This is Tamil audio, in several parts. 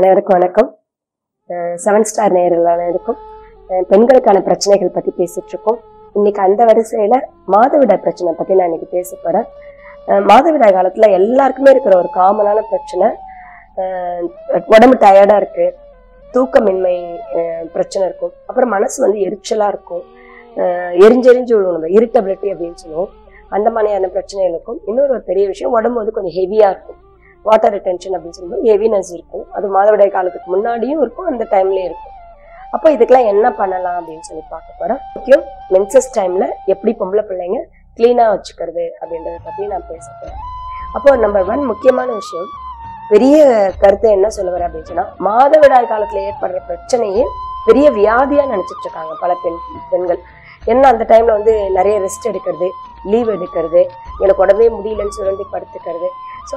அனைவருக்கும் வணக்கம். செவன் ஸ்டார் நேரில் அனைவருக்கும் பெண்களுக்கான பிரச்சனைகள் பத்தி பேசிட்டு இருக்கோம் இன்னைக்கு அந்த வரிசையில மாதவிடாய் பிரச்சனை பத்தி நான் இன்னைக்கு பேச போகிறேன் மாதவிடாய் காலத்துல எல்லாருக்குமே இருக்கிற ஒரு காமனான பிரச்சனை உடம்பு டயர்டா இருக்கு தூக்கமின்மை பிரச்சனை இருக்கும். அப்புறம் மனசு வந்து எரிச்சலா இருக்கும். அஹ் எரிஞ்செரிஞ்சு விழுணும் இரிட்டபிலிட்டி அப்படின்னு சொல்லுவோம். அந்த மாதிரியான பிரச்சனைகளுக்கும் இன்னொரு பெரிய விஷயம் உடம்பு வந்து கொஞ்சம் ஹெவியா இருக்கும். வாட்டர் ரிட்டென்ஷன் அப்படின்னு சொல்லும்போது ஹெவினஸ் இருக்கும். அது மாதவிடாய் காலத்துக்கு முன்னாடியும் இருக்கும் அந்த டைம்லயும் இருக்கும். அப்போ இதுக்கெல்லாம் என்ன பண்ணலாம் அப்படின்னு சொல்லி பார்க்க போறோம். முக்கியம் மென்சஸ் டைம்ல எப்படி பொம்பளை பிள்ளைங்க க்ளீனாக வச்சுக்கிறது அப்படின்றத பற்றி நான் பேசுகிறேன் அப்போ நம்பர் ஒன் முக்கியமான விஷயம் பெரிய கருத்து என்ன சொல்ல வர அப்படின்னு சொன்னால் மாதவிடாய் காலத்தில் ஏற்படுற பிரச்சனையே பெரிய வியாதியாக நினச்சிட்டு இருக்காங்க பல பெண் பெண்கள். ஏன்னா அந்த டைம்ல வந்து நிறைய ரெஸ்ட் எடுக்கிறது லீவ் எடுக்கிறது எனக்கு உடம்பே முடியலன்னு சொல்லி படுத்துக்கிறது ஸோ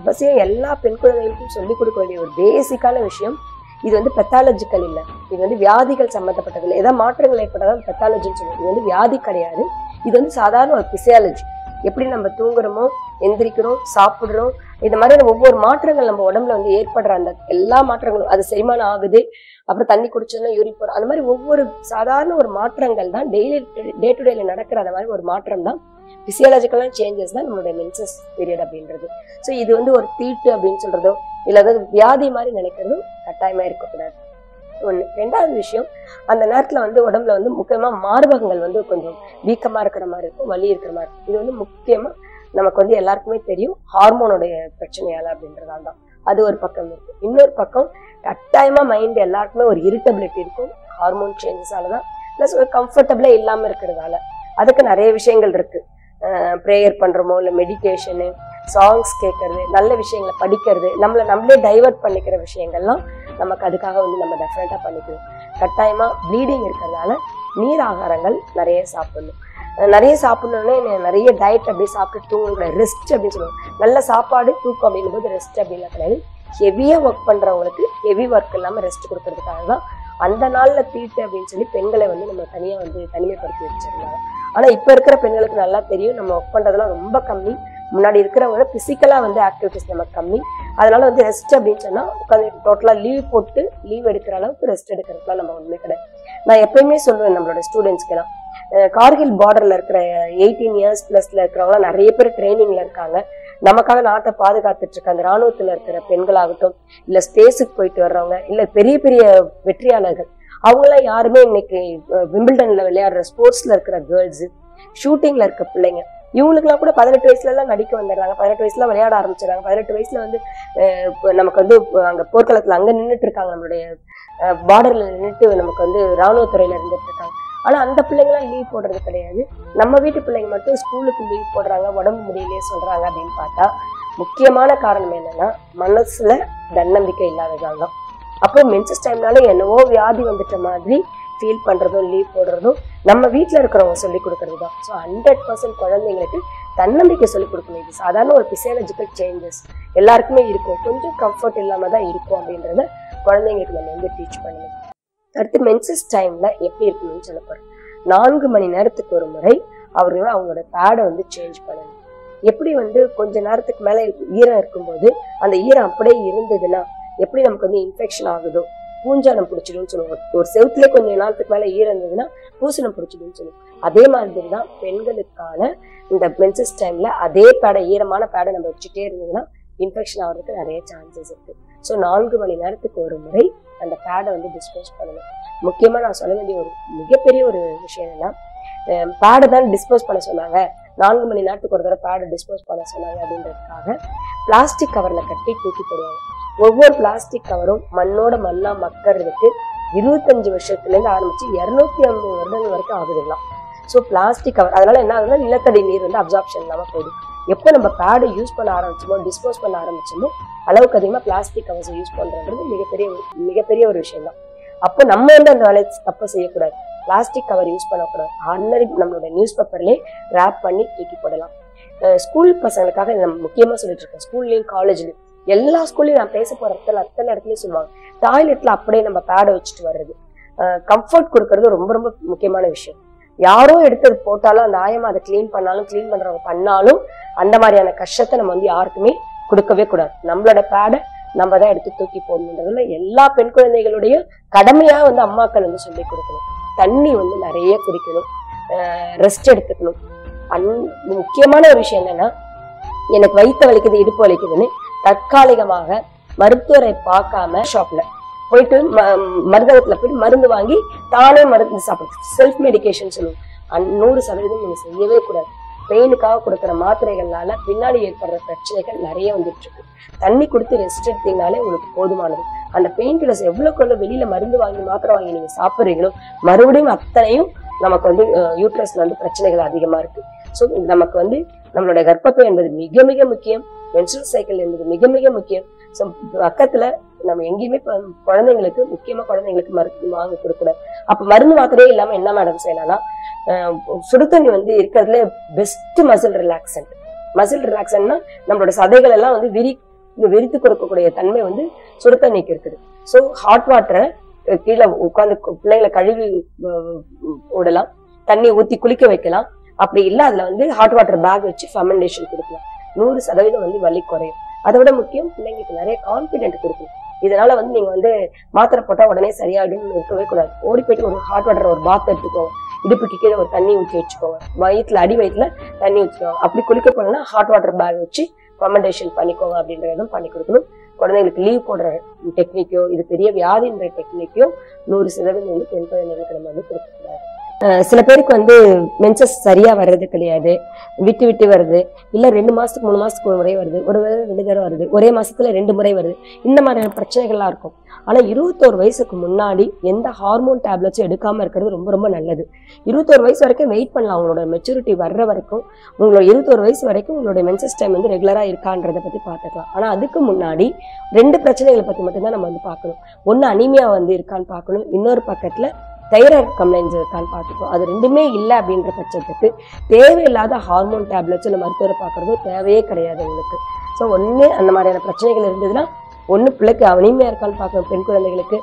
அவசியம் எல்லா பெண் குழந்தைகளுக்கும் சொல்லிக் கொடுக்க வேண்டிய ஒரு பேசிக்கான விஷயம் இது வந்து பெத்தாலஜிக்கல் இல்லை. இது வந்து வியாதிகள் சம்மந்தப்பட்டது இல்லை ஏதாவது மாற்றங்கள் ஏற்பட்டால் பெத்தாலஜின்னு சொல்லுவோம். இது வந்து வியாதி கிடையாது. இது வந்து சாதாரண ஒரு பிசியாலஜி எப்படி நம்ம தூங்குறோமோ எந்திரிக்கிறோம் சாப்பிடுறோம் இந்த மாதிரியான ஒவ்வொரு மாற்றங்கள் நம்ம உடம்புல வந்து ஏற்படுற அந்த எல்லா மாற்றங்களும். அது செரிமானம் ஆகுது அப்புறம் தண்ணி குடிச்சதுன்னா யூரி போகிறோம் அந்த மாதிரி ஒவ்வொரு சாதாரண ஒரு மாற்றங்கள் தான் டெய்லி டே டு டேல நடக்கிற அந்த மாதிரி ஒரு மாற்றம் தான் பிசியாலஜிக்கலான சேஞ்சஸ் தான் நம்மளுடைய மென்சஸ் பீரியட் அப்படின்றது. ஸோ இது வந்து ஒரு தீட்டு அப்படின்னு சொல்றதோ இல்லை அதாவது வியாதி மாதிரி நினைக்கிறதும் கட்டாயமா இருக்கக்கூடாது. ஒன்று ரெண்டாவது விஷயம் அந்த நேரத்தில் வந்து உடம்புல வந்து முக்கியமாக மார்பகங்கள் வந்து கொஞ்சம் வீக்கமாக இருக்கிற மாதிரி இருக்கும் வலி இருக்கிற மாதிரி இருக்கும். இது வந்து முக்கியமாக நமக்கு வந்து எல்லாருக்குமே தெரியும் ஹார்மோனுடைய பிரச்சனையால் அப்படின்றதால தான். அது ஒரு பக்கம் இருக்கும் இன்னொரு பக்கம் கட்டாயமா மைண்ட் எல்லாருக்குமே ஒரு இரிட்டபிலிட்டி இருக்கும் ஹார்மோன் சேஞ்சஸால தான். ப்ளஸ் ஒரு இல்லாமல் இருக்கிறதால. அதுக்கு நிறைய விஷயங்கள் இருக்கு. ப்ரேயர் பண்றோமோ இல்லை மெடிடேஷனு சாங்ஸ் கேட்கறது நல்ல விஷயங்களை படிக்கிறது நம்மளை நம்மளே டைவர்ட் பண்ணிக்கிற விஷயங்கள்லாம் நமக்கு அதுக்காக வந்து நம்ம டெஃபினட்டா பண்ணிக்கணும். கட்டாயமா ப்ளீடிங் இருக்கிறதால நீர் ஆகாரங்கள் நிறைய சாப்பிடணும். நிறைய சாப்பிடணுன்னே நிறைய டயட் அப்படி சாப்பிட்டு தூங்கக்கூடாது ரெஸ்ட் அப்படின்னு சொல்லுவோம் நல்ல சாப்பாடு தூக்கம் அப்படின்னும் போது ரெஸ்ட் அப்படின்லாம் கிடையாது. ஹெவியாக ஒர்க் பண்ணுறவங்களுக்கு ஹெவி ஒர்க் இல்லாமல் ரெஸ்ட் கொடுக்கறதுக்காக தான் அந்த நாளில் தீட்டு அப்படின்னு சொல்லி பெண்களை வந்து நம்ம தனியாக வந்து தனிமைப்படுத்தி வச்சிருந்தாங்க. ஆனால் இப்போ இருக்கிற பெண்களுக்கு நல்லா தெரியும். நம்ம ஒர்க் பண்ணுறதுலாம் ரொம்ப கம்மி. முன்னாடி இருக்கிறவங்க ஃபிசிக்கலாக வந்து ஆக்டிவிட்டிஸ் நமக்கு கம்மி. அதனால வந்து ரெஸ்ட் அப்படின்னு சொன்னால் உட்காந்து டோட்டலாக லீவ் போட்டு லீவ் எடுக்கிற அளவுக்கு ரெஸ்ட் எடுக்கிறதுக்குலாம் நம்ம ஒன்றுமே கிடையாது. நான் எப்பயுமே சொல்லுவேன் நம்மளோட ஸ்டூடெண்ட்ஸ்க்கெல்லாம் கார்கில் பார்டர்ல இருக்கிற எயிட்டீன் இயர்ஸ் பிளஸ்ல இருக்கிறவங்க நிறைய பேர் ட்ரைனிங்ல இருக்காங்க. நமக்காக நாட்டை பாதுகாத்துட்டு இருக்க அந்த ராணுவத்துல இருக்கிற பெண்களாகட்டும் இல்ல ஸ்பேஸுக்கு போயிட்டு வர்றவங்க இல்ல பெரிய பெரிய வெற்றியாளர்கள் அவங்களாம் யாருமே இன்னைக்கு விம்பிள்டன்ல விளையாடுற ஸ்போர்ட்ஸ்ல இருக்கிற கேர்ள்ஸ் ஷூட்டிங்ல இருக்க பிள்ளைங்க இவங்களுக்குலாம் கூட பதினெட்டு வயசுல எல்லாம் நடிக்க வந்துடுறாங்க. பதினெட்டு வயசுல விளையாட ஆரம்பிச்சிடறாங்க. பதினெட்டு வயசுல வந்து நமக்கு வந்து அங்க போர்க்களத்துல அங்க நின்றுட்டு இருக்காங்க நம்மளுடைய பார்டர்ல நின்றுட்டு நமக்கு வந்து ராணுவத்துறையில இருந்துட்டு இருக்காங்க ஆனா அந்த பிள்ளைங்களாம் லீவ் போடுறது கிடையாது. நம்ம வீட்டு பிள்ளைங்க மட்டும் ஸ்கூலுக்கு லீவ் போடுறாங்க. உடம்பு முடியலையே சொல்றாங்க அப்படின்னு பார்த்தா முக்கியமான காரணம் என்னன்னா மனசுல தன்னம்பிக்கை இல்லாததால் தான் அப்போ மென்சஸ் டைம்னால என்னவோ வியாதி வந்துட்ட மாதிரி ஃபீல் பண்றதும் லீவ் போடுறதும் நம்ம வீட்டில் இருக்கிறவங்க சொல்லி கொடுக்கறது தான் ஸோ ஹண்ட்ரட் பர்சன்ட் குழந்தைங்களுக்கு தன்னம்பிக்கை சொல்லி கொடுக்கணும். இது சாதாரண ஒரு பிசியாலஜிக்கல் சேஞ்சஸ் எல்லாருக்குமே இருக்கும். கொஞ்சம் கம்ஃபர்ட் இல்லாம தான் இருக்கும் அப்படின்றத குழந்தைங்களுக்கு நம்ம வந்து டீச் பண்ணணும். அடுத்து மென்சஸ் டைம்ல எப்படி இருக்கணும்னு சொல்ல போறோம். நான்கு மணி நேரத்துக்கு ஒரு முறை அவர்கள் அவங்களோட பேடை வந்து சேஞ்ச் பண்ணணும். எப்படி வந்து கொஞ்ச நேரத்துக்கு மேலே ஈரம் இருக்கும்போது அந்த ஈரம் அப்படியே இருந்ததுன்னா எப்படி நமக்கு வந்து இன்ஃபெக்ஷன் ஆகுதோ பூஞ்சானம் பிடிச்சிடும்னு சொல்லுவோம். ஒரு செவுத்துல கொஞ்ச நாளத்துக்கு மேலே ஈரம் இருந்ததுன்னா பூசணம் பிடிச்சிடும்னு சொல்லுவோம். அதே மாதிரி தான் பெண்களுக்கான இந்த மென்சஸ் டைம்ல அதே பேடை ஈரமான பேடை நம்ம வச்சுட்டே இருந்ததுன்னா இன்ஃபெக்ஷன் ஆகிறதுக்கு நிறைய சான்சஸ் இருக்கு. ஸோ நான்கு மணி நேரத்துக்கு ஒரு முறை அந்த பேடை வந்து டிஸ்போஸ் பண்ணணும். முக்கியமாக நான் சொல்ல வேண்டிய ஒரு மிகப்பெரிய ஒரு விஷயம் என்னன்னா பேடை தான் டிஸ்போஸ் பண்ண சொன்னாங்க. நான்கு மணி நேரத்துக்கு ஒரு தடவை பேடை டிஸ்போஸ் பண்ண சொன்னாங்க அப்படின்றதுக்காக பிளாஸ்டிக் கவரில் கட்டி தூக்கி போடுவாங்க. ஒவ்வொரு பிளாஸ்டிக் கவரும் மண்ணோட மண்ணா மக்கறதுக்கு இருபத்தஞ்சு வருஷத்துல இருந்து ஆரம்பிச்சு இருநூத்தி ஐம்பது வருடங்கள் வரைக்கும் ஆகுதுங்களாம். ஸோ பிளாஸ்டிக் கவர் அதனால என்ன ஆகுதுன்னா நிலத்தடி நீர் வந்து அப்சார்ப்ஷன் இல்லாமல் போயிடும் எப்போ நம்ம பேடை யூஸ் பண்ண ஆரம்பிச்சோமோ டிஸ்போஸ் பண்ண ஆரம்பிச்சோமோ அளவுக்கு அதிகமாக பிளாஸ்டிக் கவர்ஸை யூஸ் பண்ணுறது மிகப்பெரிய ஒரு மிகப்பெரிய ஒரு விஷயம் தான் அப்போ நம்ம வந்து அந்த வேலையை தப்பு செய்யக்கூடாது. பிளாஸ்டிக் கவர் யூஸ் பண்ணக்கூடாது. ஆர்டினரி நம்மளோட நியூஸ் பேப்பர்லேயே ரேப் பண்ணி தூக்கி போடலாம். ஸ்கூல் பசங்களுக்காக நம்ம முக்கியமாக சொல்லிட்டு இருக்கோம் ஸ்கூல்லையும் காலேஜ்லையும் எல்லா ஸ்கூல்லையும் நான் பேச போற இடத்துல அத்தனை இடத்துலையும் சொல்லுவாங்க டாய்லெட்ல அப்படியே நம்ம பேடை வச்சுட்டு வர்றது. கம்ஃபர்ட் கொடுக்கறது ரொம்ப ரொம்ப முக்கியமான விஷயம். யாரோ எடுத்தது போட்டாலும் அந்த ஆயமா அதை க்ளீன் பண்ணாலும் கிளீன் பண்றவங்க பண்ணாலும் அந்த மாதிரியான கஷ்டத்தை நம்ம வந்து யாருக்குமே கொடுக்கவே கூடாது. நம்மளோட பேடை நம்ம தான் எடுத்து தூக்கி போடணுன்றதுல எல்லா பெண் குழந்தைகளுடைய கடமையா வந்து அம்மாக்கள் வந்து சொல்லி கொடுக்கணும். தண்ணி வந்து நிறைய குடிக்கணும். ரெஸ்ட் எடுத்துக்கணும். அன் முக்கியமான ஒரு விஷயம் என்னன்னா எனக்கு வயிற்று வலிக்குது இடுப்பு வலிக்குதுன்னு தற்காலிகமாக மருத்துவரை பார்க்காம ஷாப்ல போயிட்டு ம- மருந்தகத்துல போயிட்டு மருந்து வாங்கி தானே மருந்து சாப்பிடும் செல்ஃப் மெடிகேஷன் சொல்லுவோம். நூறு சதவீதம் நீங்க செய்யவே கூடாது. பெயினுக்காக கொடுக்குற மாத்திரைகள்னால பின்னாடி ஏற்படுற பிரச்சனைகள் நிறைய வந்துட்டு இருக்கு. தண்ணி கொடுத்து ரெஸ்ட் எடுத்தீங்கனாலே உங்களுக்கு போதுமானது. அந்த பெயின் கிளர்ஸ் எவ்வளவுக்கு எவ்வளவு வெளியில மருந்து வாங்கி மாத்திரை வாங்கி நீங்க சாப்பிட்றீங்களோ மறுபடியும் அத்தனையும் நமக்கு வந்து யூட்ரஸ்ல வந்து பிரச்சனைகள் அதிகமா இருக்கு. ஸோ நமக்கு வந்து நம்மளுடைய கர்ப்பப்பை என்பது மிக மிக முக்கியம். மென்சுரல் சைக்கிள் என்பது மிக மிக முக்கியம். ஸோ பக்கத்துல நம்ம எங்கேயுமே குழந்தைங்களுக்கு முக்கியமா குழந்தைங்களுக்கு மருந்து வாங்கி கொடுக்கூடாது அப்ப மருந்து மாத்திரையே இல்லாம என்ன மேடம் செய்யலாம்னா சுடுதண்ணி வந்து இருக்கிறதுல பெஸ்ட் மசில் ரிலாக்ஸன்ட் மசில் ரிலாக்ஸன்னா நம்மளோட சதைகள் எல்லாம் வந்து விரி விரித்து கொடுக்கக்கூடிய தன்மை வந்து சுடு தண்ணிக்கு இருக்குது. ஸோ ஹாட் வாட்டரை கீழே உட்காந்து பிள்ளைங்களை கழுவி விடலாம் தண்ணி ஊத்தி குளிக்க வைக்கலாம். அப்படி இல்லை அதில் வந்து ஹாட் வாட்டர் பேக் வச்சு ஃபர்மெண்டேஷன் கொடுக்கலாம். நூறு சதவீதம் வந்து வலி குறையும். அதை விட முக்கியம் பிள்ளைங்களுக்கு நிறைய கான்ஃபிடென்ட் கொடுக்கணும். இதனால வந்து நீங்க வந்து மாத்திரை போட்டா உடனே சரியாகிடும் இருக்கவே கூடாது. ஓடி போயிட்டு ஒரு ஹாட் வாட்டர் ஒரு பாத் எடுத்துக்கோங்க. இடுப்புக்கு கீழே ஒரு தண்ணி ஊற்றி வச்சுக்கோங்க. வயிற்றுல அடி வயிற்றுல தண்ணி ஊற்றிக்கோங்க அப்படி குளிக்க போனோம்னா ஹாட் வாட்டர் பேக் வச்சு ஃபர்மெண்டேஷன் பண்ணிக்கோங்க அப்படின்றதும் பண்ணி கொடுக்கணும். குழந்தைங்களுக்கு லீவ் போடுற டெக்னிக்கோ இது பெரிய வியாதின்ற டெக்னிக்கோ நூறு சதவீதம் வந்து பெண் குழந்தைகளுக்கு நம்ம வந்து கொடுக்கக்கூடாது. சில பேருக்கு வந்து மென்சஸ் சரியா வர்றது கிடையாது. விட்டு விட்டு வருது. இல்ல ரெண்டு மாசத்துக்கு மூணு மாசத்துக்கு ஒரு முறை வருது. ஒரு ரெண்டு தடவை வருது. ஒரே மாசத்துல ரெண்டு முறை வருது. இந்த மாதிரியான பிரச்சனைகள்லாம் இருக்கும். ஆனா இருபத்தோரு வயசுக்கு முன்னாடி எந்த ஹார்மோன் டேப்லெட்ஸும் எடுக்காம இருக்கிறது ரொம்ப ரொம்ப நல்லது. இருபத்தோரு வயசு வரைக்கும் வெயிட் பண்ணலாம். உங்களோட மெச்சூரிட்டி வர்ற வரைக்கும் உங்களோட இருபத்தோரு வயசு வரைக்கும் உங்களோட மென்சஸ் டைம் வந்து ரெகுலரா இருக்கான்றதை பத்தி பார்த்துக்கலாம். ஆனா அதுக்கு முன்னாடி ரெண்டு பிரச்சனைகளை பத்தி மட்டும்தான் நம்ம வந்து பார்க்கணும். ஒன்று அனிமியா வந்து இருக்கான்னு பார்க்கணும். இன்னொரு பக்கத்துல தைராய்டு கம்ப்ளைண்ட்ஸ் இருக்கான்னு பார்த்துக்கோ. அது ரெண்டுமே இல்லை அப்படின்ற பட்சத்துக்கு தேவையில்லாத ஹார்மோன் டேப்லெட்ஸ் இல்லை மருத்துவரை பார்க்குறது தேவையே கிடையாது உங்களுக்கு ஸோ ஒன்று அந்த மாதிரியான பிரச்சனைகள் இருந்ததுன்னா ஒன்று பிள்ளைக்கு அனிமையாக இருக்கான்னு பார்க்கணும் பெண் குழந்தைகளுக்கு.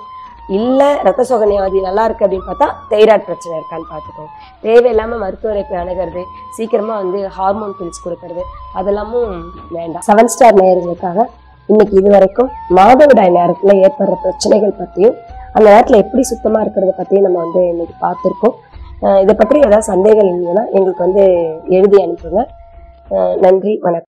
இல்லை ரத்த சோகை வியாதி நல்லா இருக்கு அப்படின்னு பார்த்தா தைராய்டு பிரச்சனை இருக்கான்னு பார்த்துக்கோங்க தேவையில்லாமல் மருத்துவரை போய் அணுகிறது சீக்கிரமாக வந்து ஹார்மோன் பில்ஸ் கொடுக்கறது அதெல்லாமும் வேண்டாம். செவன் ஸ்டார் நேயர்களுக்காக இன்னைக்கு இது வரைக்கும் மாதவிடாய் நேரத்தில் ஏற்படுற பிரச்சனைகள் பற்றியும் அந்த நேரத்தில் எப்படி சுத்தமாக இருக்கிறத பற்றி நம்ம வந்து இன்னைக்கு பார்த்துருக்கோம். இதை பற்றி ஏதாவது சந்தேகம் இருந்ததுன்னா எங்களுக்கு வந்து எழுதி அனுப்புங்க. நன்றி வணக்கம்.